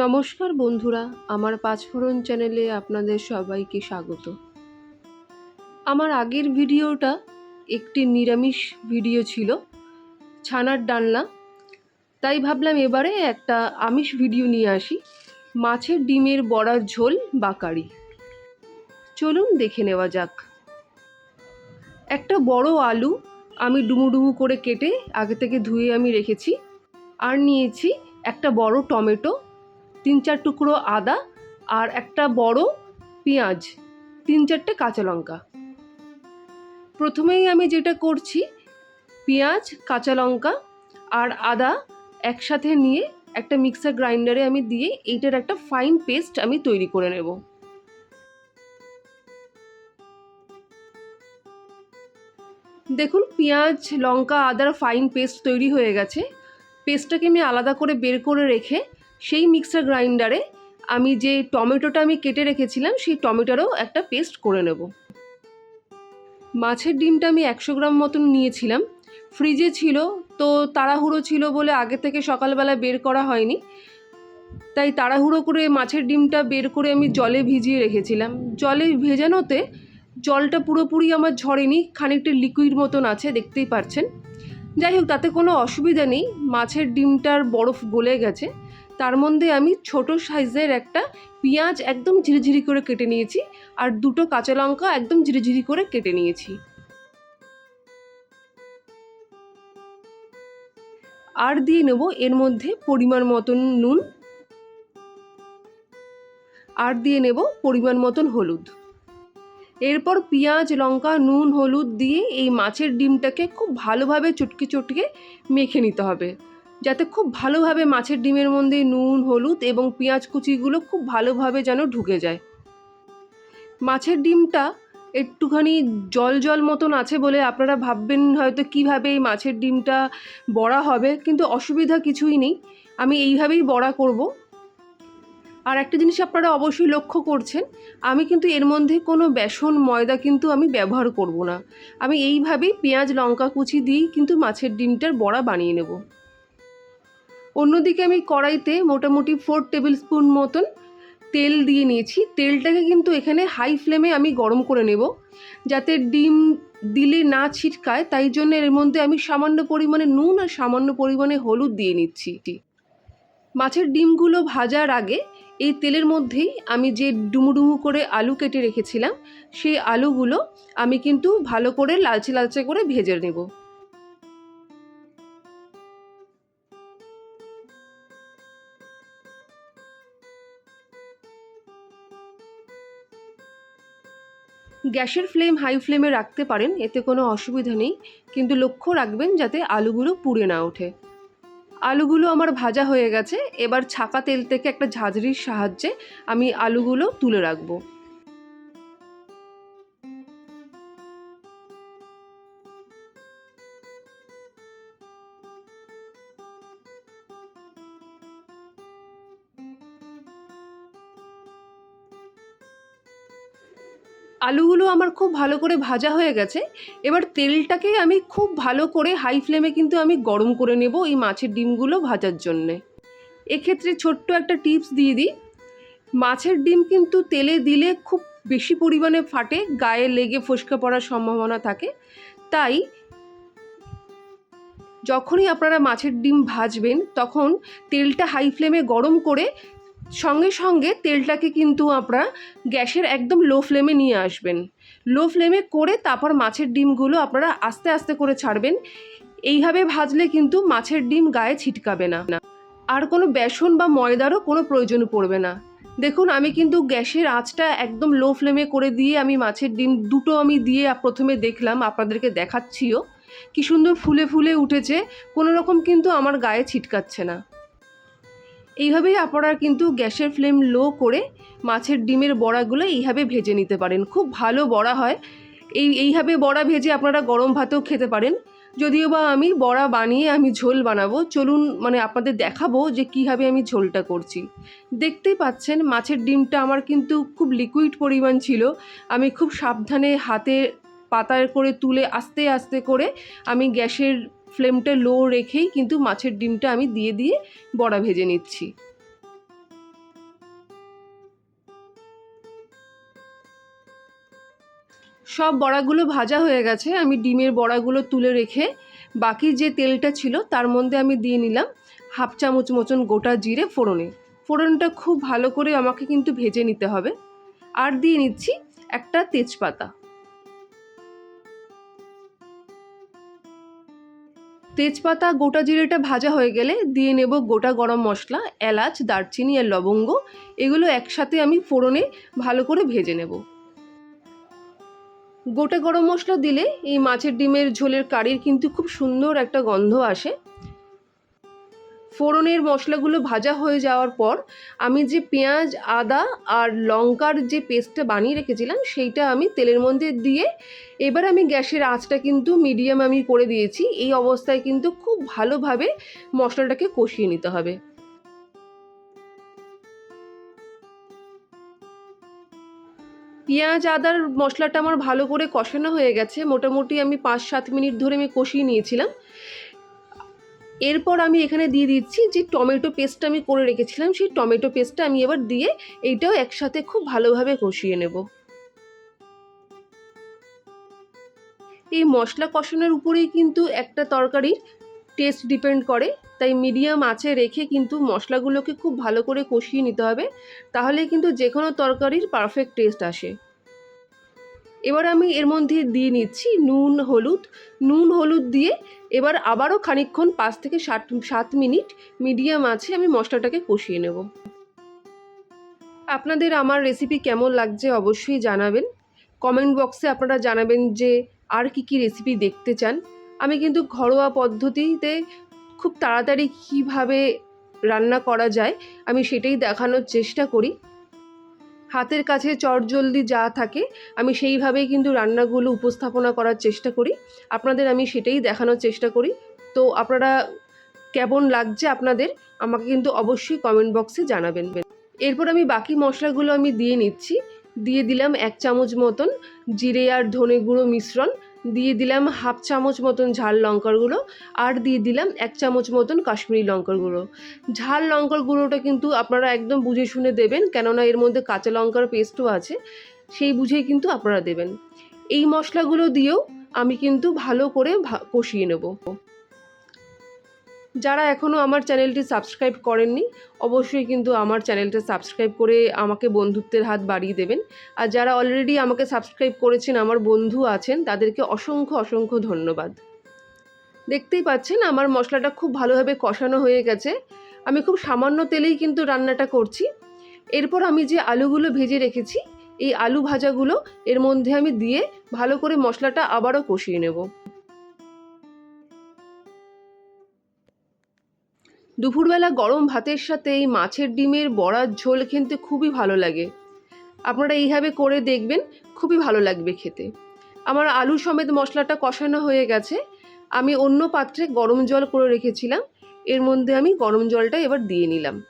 নমস্কার বন্ধুরা, আমার পাঁচফোড়ন চ্যানেলে আপনাদের সবাইকে স্বাগত। আমার আগের ভিডিওটা একটি নিরামিষ ভিডিও ছিল, ছানার ডালনা। তাই ভাবলাম এবারে একটা আমিষ ভিডিও নিয়ে আসি, মাছের ডিমের বড়ার ঝোল বা কারি। চলুন দেখে নেওয়া যাক। একটা বড় আলু আমি ডুমু ডুমু করে কেটে আগে থেকে ধুয়ে আমি রেখেছি, আর নিয়েছি একটা বড় টমেটো তিন চার টুকরো আদা আর একটা বড় পেঁয়াজ, তিন চারটে কাঁচা লঙ্কা। প্রথমেই আমি যেটা করছি, পেঁয়াজ, কাঁচা লঙ্কা আর আদা একসাথে নিয়ে একটা মিক্সার গ্রাইন্ডারে আমি দিয়ে এইটার একটা ফাইন পেস্ট আমি তৈরি করে নেব। দেখুন, পেঁয়াজ, লঙ্কা, আদার ফাইন পেস্ট তৈরি হয়ে গেছে। পেস্টটাকে আমি আলাদা করে বের করে রেখে সেই মিক্সার গ্রাইন্ডারে আমি যে টমেটোটা আমি কেটে রেখেছিলাম, সেই টমেটোরও একটা পেস্ট করে নেব। মাছের ডিমটা আমি একশো গ্রাম মতন নিয়েছিলাম। ফ্রিজে ছিল, তো তাড়াহুড়ো ছিল বলে আগে থেকে সকালবেলা বের করা হয়নি। তাই তাড়াহুড়ো করে মাছের ডিমটা বের করে আমি জলে ভিজিয়ে রেখেছিলাম। জলে ভেজানোতে জলটা পুরোপুরি আমার ঝরেনি, খানিকটা লিকুইড মতন আছে, দেখতেই পারছেন। যাই হোক, তাতে কোনো অসুবিধা নেই। মাছের ডিমটার বরফ গলে গেছে। তার মধ্যে আমি ছোট সাইজের একটা পেঁয়াজ একদম ঝিরিঝিরি করে কেটে নিয়েছি আর দুটো কাঁচা লঙ্কা একদম ঝিরিঝিরি করে কেটে নিয়েছি। আর দিয়ে নেব এর মধ্যে পরিমাণ মতন নুন। আর দিয়ে নেব পরিমাণ মতন হলুদ। এরপর পেঁয়াজ, লঙ্কা, নুন, হলুদ দিয়ে এই মাছের ডিমটাকে খুব ভালোভাবে চটকে চটকে মেখে নিতে হবে। যাতে খুব ভালোভাবে মাছের ডিমের মধ্যে নুন, হলুদ এবং পেঁয়াজ কুচিগুলো খুব ভালোভাবে যেন ঢুকে যায়। মাছের ডিমটা একটুখানি জল জল মতন আছে বলে আপনারা ভাববেন হয়তো কীভাবে এই মাছের ডিমটা বড়া হবে, কিন্তু অসুবিধা কিছুই নেই। আমি এইভাবেই বড়া করব। আর একটা জিনিস আপনারা অবশ্যই লক্ষ্য করছেন, আমি কিন্তু এর মধ্যে কোনো বেসন, ময়দা কিন্তু আমি ব্যবহার করব না। আমি এইভাবেই পেঁয়াজ, লঙ্কা কুচি দিয়েই কিন্তু মাছের ডিমটার বড়া বানিয়ে নেব। অন্যদিকে আমি কড়াইতে মোটামুটি ফোর টেবিল স্পুন মতন তেল দিয়ে নিয়েছি। তেলটাকে কিন্তু এখানে হাই ফ্লেমে আমি গরম করে নেব, যাতে ডিম দিলে না ছিটকায়। তাই জন্য এর মধ্যে আমি সামান্য পরিমাণে নুন আর সামান্য পরিমাণে হলুদ দিয়ে নিচ্ছি মাছের ডিমগুলো ভাজার আগে এই তেলের মধ্যেই আমি যে ডুমুডুমু করে আলু কেটে রেখেছিলাম, সেই আলুগুলো আমি কিন্তু ভালো করে লালচে লালচে করে ভেজে নেব। গ্যাসের ফ্লেম, হাই ফ্লেমে রাখতে পারেন, এতে কোনো অসুবিধা নেই। কিন্তু লক্ষ্য রাখবেন যাতে আলুগুলো পুড়ে না ওঠে। আলুগুলো আমার ভাজা হয়ে গেছে, এবার ছাকা তেল থেকে একটা ঝাঁঝরির সাহায্যে আমি আলুগুলো তুলে রাখব। আলুগুলো আমার খুব ভালো করে ভাজা হয়ে গেছে। এবার তেলটাকে আমি খুব ভালো করে হাই ফ্লেমে কিন্তু আমি গরম করে নেব এই মাছের ডিমগুলো ভাজার জন্যে। এক্ষেত্রে ছোট্ট একটা টিপস দিয়ে দিই। মাছের ডিম কিন্তু তেলে দিলে খুব বেশি পরিমাণে ফাটে, গায়ে লেগে ফসকে পড়ার সম্ভাবনা থাকে। তাই যখনই আপনারা মাছের ডিম ভাজবেন, তখন তেলটা হাই ফ্লেমে গরম করে সঙ্গে সঙ্গে তেলটাকে কিন্তু আপনারা গ্যাসের একদম লো ফ্লেমে নিয়ে আসবেন। লো ফ্লেমে করে তারপর মাছের ডিমগুলো আপনারা আস্তে আস্তে করে ছাড়বেন। এইভাবে ভাজলে কিন্তু মাছের ডিম গায়ে ছিটকাবে না। আর কোনো বেসন বা ময়দারও কোনো প্রয়োজন পড়বে না। দেখুন, আমি কিন্তু গ্যাসের আঁচটা একদম লো ফ্লেমে করে দিয়ে আমি মাছের ডিম দুটো আমি দিয়ে প্রথমে দেখলাম, আপনাদেরকে দেখাচ্ছিও। কি সুন্দর ফুলে ফুলে উঠেছে, কোনো রকম কিন্তু আমার গায়ে ছিটকাচ্ছে না। এইভাবেই আপনারা কিন্তু গ্যাসের ফ্লেম লো করে মাছের ডিমের বড়াগুলো এইভাবে ভেজে নিতে পারেন। খুব ভালো বড়া হয়। এই, এইভাবে বড়া ভেজে আপনারা গরম ভাতেও খেতে পারেন। যদিও বা আমি বড়া বানিয়ে আমি ঝোল বানাবো, চলুন মানে আপনাদের দেখাবো যে কীভাবে আমি ঝোলটা করছি। দেখতেই পাচ্ছেন, মাছের ডিমটা আমার কিন্তু খুব লিকুইড পরিমাণ ছিল। আমি খুব সাবধানে হাতে পাতায় করে তুলে আস্তে আস্তে করে আমি গ্যাসের ফ্লেমটা লো রেখেই কিন্তু মাছের ডিমটা আমি দিয়ে দিয়ে বড়া ভেজে নিচ্ছি। সব বড়াগুলো ভাজা হয়ে গেছে, আমি ডিমের বড়াগুলো তুলে রেখে বাকি যে তেলটা ছিল তার মধ্যে আমি দিয়ে নিলাম হাফ চামচ মোচন গোটা জিরে ফোড়নে। ফোড়নটা খুব ভালো করে আমাকে কিন্তু ভেজে নিতে হবে। আর দিয়ে নিচ্ছি একটা তেজপাতা। তেজপাতা গোটা জিরেটা ভাজা হয়ে গেলে দিয়ে নেব গোটা গরম মশলা, এলাচ, দারচিনি আর লবঙ্গ। এগুলো একসাথে আমি ফোড়নে ভালো করে ভেজে নেব। গোটা গরম মশলা দিলে এই মাছের ডিমের ঝোলের কারির কিন্তু খুব সুন্দর একটা গন্ধ আসে। ফোড়নের মশলাগুলো ভাজা হয়ে যাওয়ার পর আমি যে পেঁয়াজ, আদা আর লঙ্কার যে পেস্টটা বানিয়ে রেখেছিলাম, সেইটা আমি তেলের মধ্যে দিয়ে এবার আমি গ্যাসের আঁচটা কিন্তু মিডিয়াম আমি করে দিয়েছি। এই অবস্থায় কিন্তু খুব ভালোভাবে মশলাটাকে কষিয়ে নিতে হবে। পেঁয়াজ, আদার মশলাটা আমার ভালো করে কষানো হয়ে গেছে। মোটামুটি আমি পাঁচ সাত মিনিট ধরে আমি কষিয়ে নিয়েছিলাম। এরপর আমি এখানে দিয়ে দিচ্ছি যে টমেটো পেস্টটা আমি করে রেখেছিলাম, সেই টমেটো পেস্টটা আমি এবার দিয়ে এইটাও একসাথে খুব ভালোভাবে কষিয়ে নেব। এই মশলা কষানোর উপরেই কিন্তু একটা তরকারির টেস্ট ডিপেন্ড করে, তাই মিডিয়াম আঁচে রেখে কিন্তু মশলাগুলোকে খুব ভালো করে কষিয়ে নিতে হবে তাহলে কিন্তু যে কোনো তরকারির পারফেক্ট টেস্ট আসে। এবার আমি এর মধ্যে দিয়ে নিচ্ছি নুন, হলুদ। নুন, হলুদ দিয়ে এবার আবারও খানিকক্ষণ পাঁচ থেকে সাত সাত মিনিট মিডিয়াম আছে আমি মশলাটাকে কষিয়ে নেব। আপনাদের আমার রেসিপি কেমন লাগছে অবশ্যই জানাবেন। কমেন্ট বক্সে আপনারা জানাবেন যে আর কি কি রেসিপি দেখতে চান। আমি কিন্তু ঘরোয়া পদ্ধতিতে খুব তাড়াতাড়ি কীভাবে রান্না করা যায় আমি সেটাই দেখানোর চেষ্টা করি। হাতের কাছে চটজলদি যা থাকে, আমি সেইভাবেই কিন্তু রান্নাগুলো উপস্থাপনা করার চেষ্টা করি। আপনাদের আমি সেটাই দেখানোর চেষ্টা করি। তো আপনারা কেমন লাগছে আপনাদের, আমাকে কিন্তু অবশ্যই কমেন্ট বক্সে জানাবেন। এরপর আমি বাকি মশলাগুলো আমি দিয়ে নিচ্ছি। দিয়ে দিলাম এক চামচ মতন জিরে আর ধনে গুঁড়ো মিশ্রণ। দিয়ে দিলাম হাফ চামচ মতন ঝাল লঙ্কার গুঁড়ো আর দিয়ে দিলাম এক চামচ মতন কাশ্মীরি লঙ্কার গুঁড়ো। ঝাল লঙ্কার গুঁড়োটা কিন্তু আপনারা একদম বুঝে শুনে দেবেন, কেননা এর মধ্যে কাঁচা লঙ্কার পেস্টও আছে, সেই বুঝেই কিন্তু আপনারা দেবেন। এই মশলাগুলো দিয়েও আমি কিন্তু ভালো করে কষিয়ে নেব। যারা এখনও আমার চ্যানেলটি সাবস্ক্রাইব করেননি, অবশ্যই কিন্তু আমার চ্যানেলটা সাবস্ক্রাইব করে আমাকে বন্ধুত্বের হাত বাড়িয়ে দেবেন। আর যারা অলরেডি আমাকে সাবস্ক্রাইব করেছেন, আমার বন্ধু আছেন, তাদেরকে অসংখ্য অসংখ্য ধন্যবাদ। দেখতেই পাচ্ছেন, আমার মশলাটা খুব ভালোভাবে কষানো হয়ে গেছে। আমি খুব সামান্য তেলেই কিন্তু রান্নাটা করছি। এরপর আমি যে আলুগুলো ভেজে রেখেছি, এই আলু ভাজাগুলো এর মধ্যে আমি দিয়ে ভালো করে মশলাটা আবারও কষিয়ে নেব। দুপুরবেলা গরম ভাতের সাথে এই মাছের ডিমের বড়ার ঝোল খেতে খুবই ভালো লাগে। আপনারা এইভাবে করে দেখবেন, খুবই ভালো লাগবে খেতে। আমার আলু সমেত মশলাটা কষানো হয়ে গেছে। আমি অন্য পাত্রে গরম জল করে রেখেছিলাম। এর মধ্যে আমি গরম জলটা এবার দিয়ে নিলাম।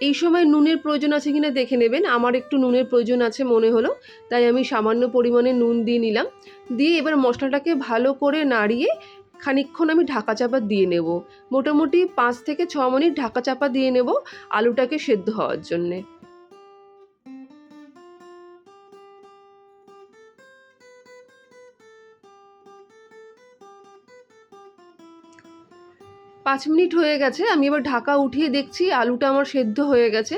এই সময় নুনের প্রয়োজন আছে কিনা দেখে নেবেন। আমার একটু নুনের প্রয়োজন আছে মনে হলো। তাই আমি সামান্য পরিমাণে নুন দিয়ে নিলাম। দিয়ে এবার মশলাটাকে ভালো করে নাড়িয়ে খানিকক্ষণ আমি ঢাকা চাপা দিয়ে নেব। মোটামুটি পাঁচ থেকে ছ মিনিট ঢাকা চাপা দিয়ে নেব আলুটাকে সেদ্ধ হওয়ার জন্যে। পাঁচ মিনিট হয়ে গেছে, আমি এবার ঢাকা উঠিয়ে দেখছি আলুটা আমার সেদ্ধ হয়ে গেছে,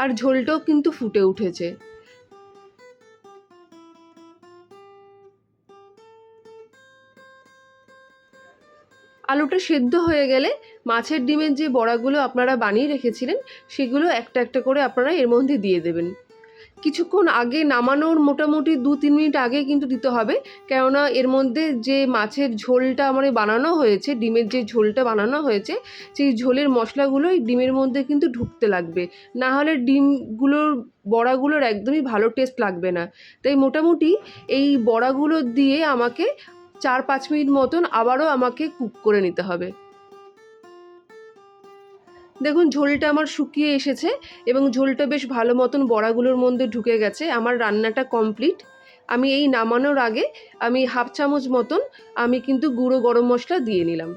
আর ঝোলটাও কিন্তু ফুটে উঠেছে। আলুটা সেদ্ধ হয়ে গেলে মাছের ডিমের যে বড়াগুলো আপনারা বানিয়ে রেখেছিলেন, সেগুলো একটা একটা করে আপনারা এর মধ্যে দিয়ে দেবেন। কিছুক্ষণ আগে নামানোর মোটামুটি দু তিন মিনিট আগে কিন্তু দিতে হবে, কেননা এর মধ্যে যে মাছের ঝোলটা আমার বানানো হয়েছে, ডিমের যে ঝোলটা বানানো হয়েছে, সেই ঝোলের মশলাগুলো এই ডিমের মধ্যে কিন্তু ঢুকতে লাগবে। না হলে ডিমগুলোর বড়াগুলোর একদমই ভালো টেস্ট লাগবে না। তাই মোটামুটি এই বড়াগুলো দিয়ে আমাকে চার পাঁচ মিনিট মতন আবারও আমাকে কুক করে নিতে হবে। দেখুন, ঝোলটা আমার শুকিয়ে এসেছে এবং ঝোলটা বেশ ভালো মতন বড়াগুলোর মধ্যে ঢুকে গেছে। আমার রান্নাটা কমপ্লিট। আমি এই নামানোর আগে আমি হাফ চামচ মতন আমি কিন্তু গুঁড়ো গরম মশলা দিয়ে নিলাম।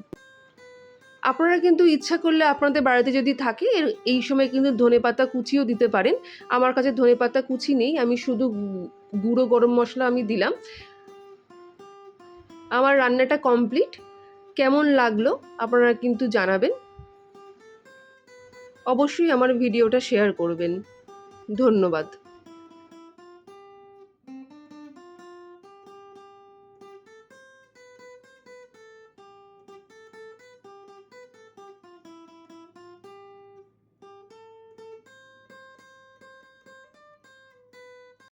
আপনারা কিন্তু ইচ্ছা করলে আপনাদের বাড়িতে যদি থাকে এই সময় কিন্তু ধনে পাতা কুচিও দিতে পারেন। আমার কাছে ধনে পাতা কুচি নেই, আমি শুধু গুঁড়ো গরম মশলা আমি দিলাম। আমার রান্নাটা কমপ্লিট কেমন লাগল আপনারা কিন্তু জানাবেন। অবশ্যই আমার ভিডিওটা শেয়ার করবেন। ধন্যবাদ।